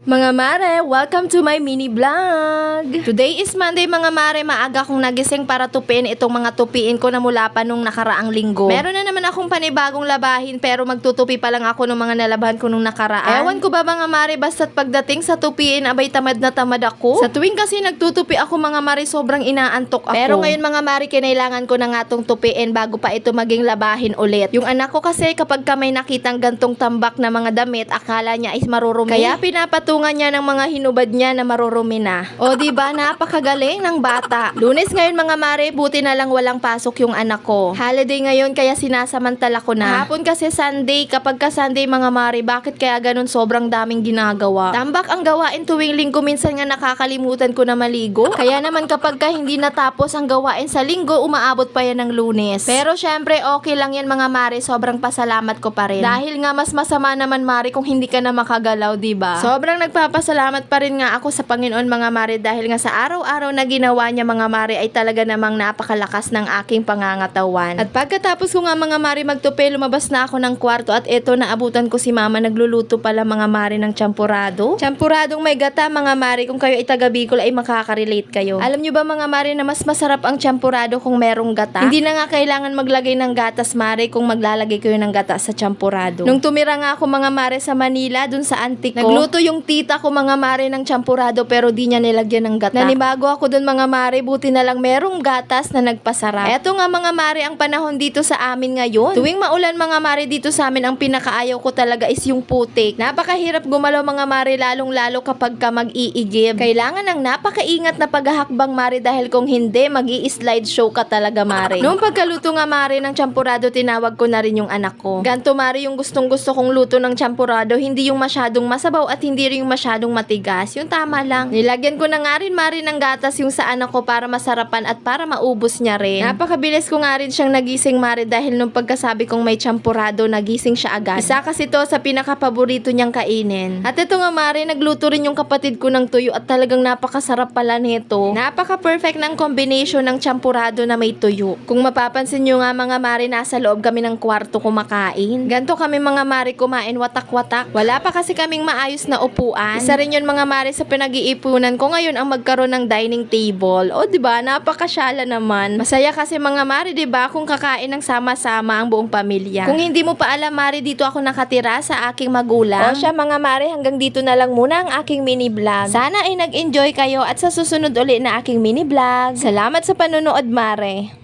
Mga mare, welcome to my mini vlog! Today is Monday mga mare, maaga kong nagising para tupiin itong mga tupiin ko na mula pa nung nakaraang linggo. Meron na naman akong panibagong labahin pero magtutupi pa lang ako ng mga nalabahan ko nung nakaraan. Ewan ko ba mga mare, basta't pagdating sa tupiin, abay tamad na tamad ako. Sa tuwing kasi nagtutupi ako mga mare, sobrang inaantok ako. Pero ngayon mga mare, kinailangan ko na nga tong tupiin bago pa ito maging labahin ulit. Yung anak ko kasi kapag ka may nakitang gantong tambak na mga damit, akala niya is marurumi. Kaya pinapatungan niya ng mga hinubad niya na marurumi na. O di ba napakagaling ng bata. Lunes ngayon mga mare, buti na lang walang pasok yung anak ko. Holiday ngayon kaya sinasamantala ko na. Hapon kasi Sunday, kapag ka Sunday mga mare, bakit kaya ganun sobrang daming ginagawa? Tambak ang gawain tuwing linggo, minsan nga nakakalimutan ko na maligo. Kaya naman kapag ka hindi natapos ang gawain sa linggo, umaabot pa yan ng lunes. Pero syempre okay lang yan mga mare, sobrang pasalamat ko pa rin. Dahil nga mas masama naman mare kung hindi ka na makagalaw, di ba? Sobrang nagpapasalamat pa rin nga ako sa Panginoon mga mare dahil nga sa araw-araw na ginawa niya mga mare ay talaga namang napakalakas ng aking pangangatawan. At pagkatapos ko nga mga mare magtupi, lumabas na ako ng kwarto at eto naabutan ko si mama nagluluto pala mga mare ng champurado. Champuradong may gata mga mare kung kayo ay taga Bicol ay makaka-relate kayo. Alam nyo ba mga mare na mas masarap ang champurado kung merong gata? Hindi na nga kailangan maglagay ng gatas mare kung maglalagay kayo ng gata sa champurado. Nung tumira nga ako mga mare sa Manila dun sa antik ko, nagluto yung tita ko mga mare ng champurado pero di niya nilagyan ng gata. Nanibago ako dun mga mare, buti na lang merong gatas na nagpasarap. Eto nga mga mare ang panahon dito sa amin ngayon. Tuwing maulan mga mare dito sa amin, ang pinakaayaw ko talaga is yung putik. Napakahirap gumalaw mga mare lalong lalo kapag ka mag-iigib. Kailangan ng napakaingat na paghahakbang mare dahil kung hindi, mag slide show ka talaga mare. Noong pagkaluto nga mare ng champurado, tinawag ko na rin yung anak ko. Ganto mare yung gustong gusto kong luto ng champurado, hindi yung masyadong masabaw at hindi rin yung masyadong matigas. Yung tama lang. Nilagyan ko na nga rin mare ng gatas yung sa anak ko para masarapan at para maubos niya rin. Napakabilis ko nga rin siyang nagising mare dahil nung pagkasabi kong may champurado, nagising siya agad. Isa kasi to sa pinakapaborito niyang kainin. At ito nga mare, nagluto rin yung kapatid ko ng tuyo at talagang napakasarap pala nito. Napaka-perfect ng combination ng champurado na may tuyo. Kung mapapansin nyo nga mga mare, nasa loob kami ng kwarto kumakain. Ganto kami mga mare kumain watak-watak. Wala pa kasi kaming maayos na upuan. Isa rin yun mga mare sa pinag-iipunan ko ngayon ang magkaroon ng dining table. O di ba napakasyala naman. Masaya kasi mga mare, di ba kung kakain ng sama-sama ang buong pamilya. Kung hindi mo pa alam mare, dito ako nakatira sa aking magulang. O siya mga mare, hanggang dito na lang muna ang aking mini vlog. Sana ay nag-enjoy kayo at sa susunod uli na aking mini vlog. Salamat sa panonood mare.